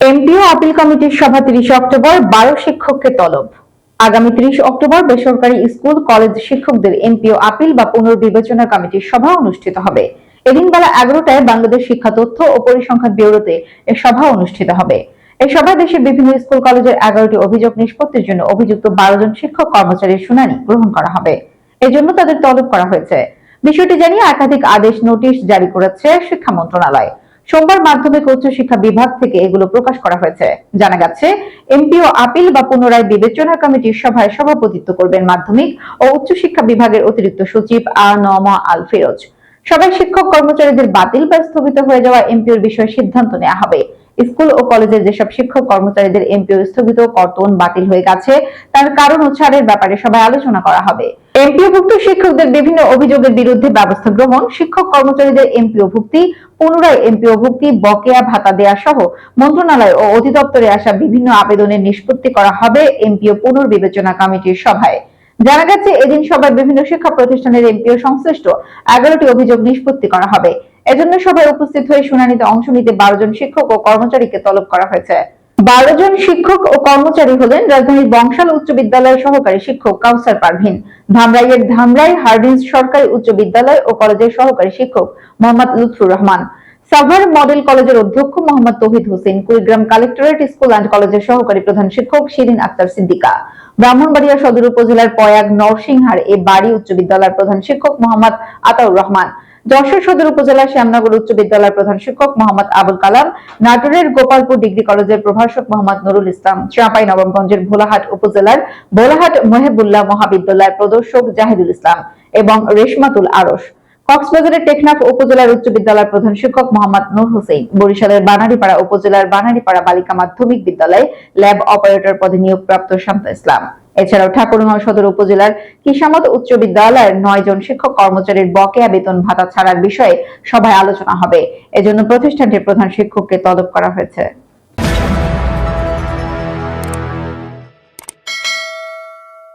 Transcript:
MPO appeal কমিটির সভা তিরিশ অক্টোবর, বারো শিক্ষককে তলব। আগামী অক্টোবর বেসরকারি স্কুল, কলেজ শিক্ষকদের এমপিও আপিল বা পুনর্বিবেচনা কমিটির সভা অনুষ্ঠিত হবে। এদিন বেলা এগারোটায় বাংলাদেশ শিক্ষা তথ্য ও পরিসংখ্যান ব্যুরোতে এ সভা অনুষ্ঠিত হবে। সভায় দেশের বিভিন্ন স্কুল, কলেজের এগারোটি অভিযোগ নিষ্পত্তির জন্য অভিযুক্ত বারো জন শিক্ষক কর্মচারীর শুনানি গ্রহণ করা হবে। এজন্য তাদের তলব করা হয়েছে। বিষয়টি জানিয়ে একাধিক আদেশ নোটিশ জারি করেছে শিক্ষা মন্ত্রণালয়। সোমবার মাধ্যমিক উচ্চ শিক্ষা বিভাগ থেকে এগুলো প্রকাশ করা হয়েছে। জানা গেছে, এমপিও আপিল বা পুনরায় বিবেচনা কমিটির সভায় সভাপতিত্ব করবেন মাধ্যমিক ও উচ্চ শিক্ষা বিভাগের অতিরিক্ত সচিব আ নম আল ফিরোজ। সবাই শিক্ষক কর্মচারীদের বাতিল বা স্থগিত হয়ে যাওয়া এমপিওর বিষয়ে সিদ্ধান্ত নেওয়া হবে। স্কুল ও কলেজের যেসব শিক্ষক কর্মচারীদের এমপিও স্থগিত কর্তন বাতিল হয়ে গেছে, তার কারণ ও ছাড়ের ব্যাপারে সবাই আলোচনা করা হবে। এমপিওভুক্ত শিক্ষকদের বিভিন্ন অভিযোগের বিরুদ্ধে ব্যবস্থা গ্রহণ, শিক্ষক কর্মচারীদের এমপিও ভুক্তি পুনরায় এমপিও ভুক্তি বকেয়া ভাতা দেয়া সহ মন্ত্রণালয় ও অধিদপ্তরে আসা বিভিন্ন আবেদনের নিষ্পত্তি করা হবে এমপিও পুনর্বিবেচনা কমিটির সভায়। জানা গেছে, এদিন সভায় বিভিন্ন শিক্ষা প্রতিষ্ঠানের এমপিও সংশ্লিষ্ট এগারোটি অভিযোগ নিষ্পত্তি করা হবে। এজন্য সভায় উপস্থিত হয়ে শুনানিতে অংশ নিতে বারো জন শিক্ষক ও কর্মচারীকে তলব করা হয়েছে। বারো জন শিক্ষক ও কর্মচারী হলেন রাজধানীর বংশাল উচ্চ বিদ্যালয়ের সহকারী শিক্ষক কাউসার পারভিন, ধামরাইয়ের ধামরাই হার্ডিন্স সরকারি উচ্চ বিদ্যালয় ও কলেজের সহকারী শিক্ষক মোহাম্মদ লুৎফুর রহমান। সাভার মডেল কলেজের অধ্যক্ষ Mohammad Touhid Hossain, Kurigram collectorate school and কলেজের সহকারী প্রধান শিক্ষক শিরিন আক্তার সিদ্দিকা, ব্রাহ্মণবাড়িয়া সদর উপজেলার পয়াগ, নরসিংহার এ বাড়ি উচ্চ বিদ্যালয়ের প্রধান শিক্ষক মোহাম্মদ আতাউর রহমান, যশোর সদর উপজেলার শ্যামনগর উচ্চ বিদ্যালয়ের প্রধান শিক্ষক মোহাম্মদ আবুল কালাম, নাটোরের গোপালপুর ডিগ্রি কলেজের প্রভাষক মোহাম্মদ নুরুল ইসলাম, চাঁপাই নবাবগঞ্জের ভোলাহাট উপজেলার ভোলাহাট মহেবুল্লাহ মহাবিদ্যালয়ের প্রদর্শক জাহিদুল ইসলাম এবং রেশমাতুল আরশ। কক্সবাজারের টেকনাফ উপজেলার উচ্চ বিদ্যালয়ের প্রধান শিক্ষক মোহাম্মদ নূর হোসেন, বরিশালের বানারীপাড়া উপজেলার বানারীপাড়া বালিকা মাধ্যমিক বিদ্যালয়ে ল্যাব অপারেটর পদে নিয়োগপ্রাপ্ত শান্ত ইসলাম। এছাড়াও ঠাকুরগাঁও সদর উপজেলার কিসামত উচ্চ বিদ্যালয়ের নয় জন শিক্ষক কর্মচারীর বকেয়া বেতন ভাতা ছাড়ার বিষয়ে সভায় আলোচনা হবে। এজন্য প্রতিষ্ঠানটির প্রধান শিক্ষককে তলব করা হয়েছে।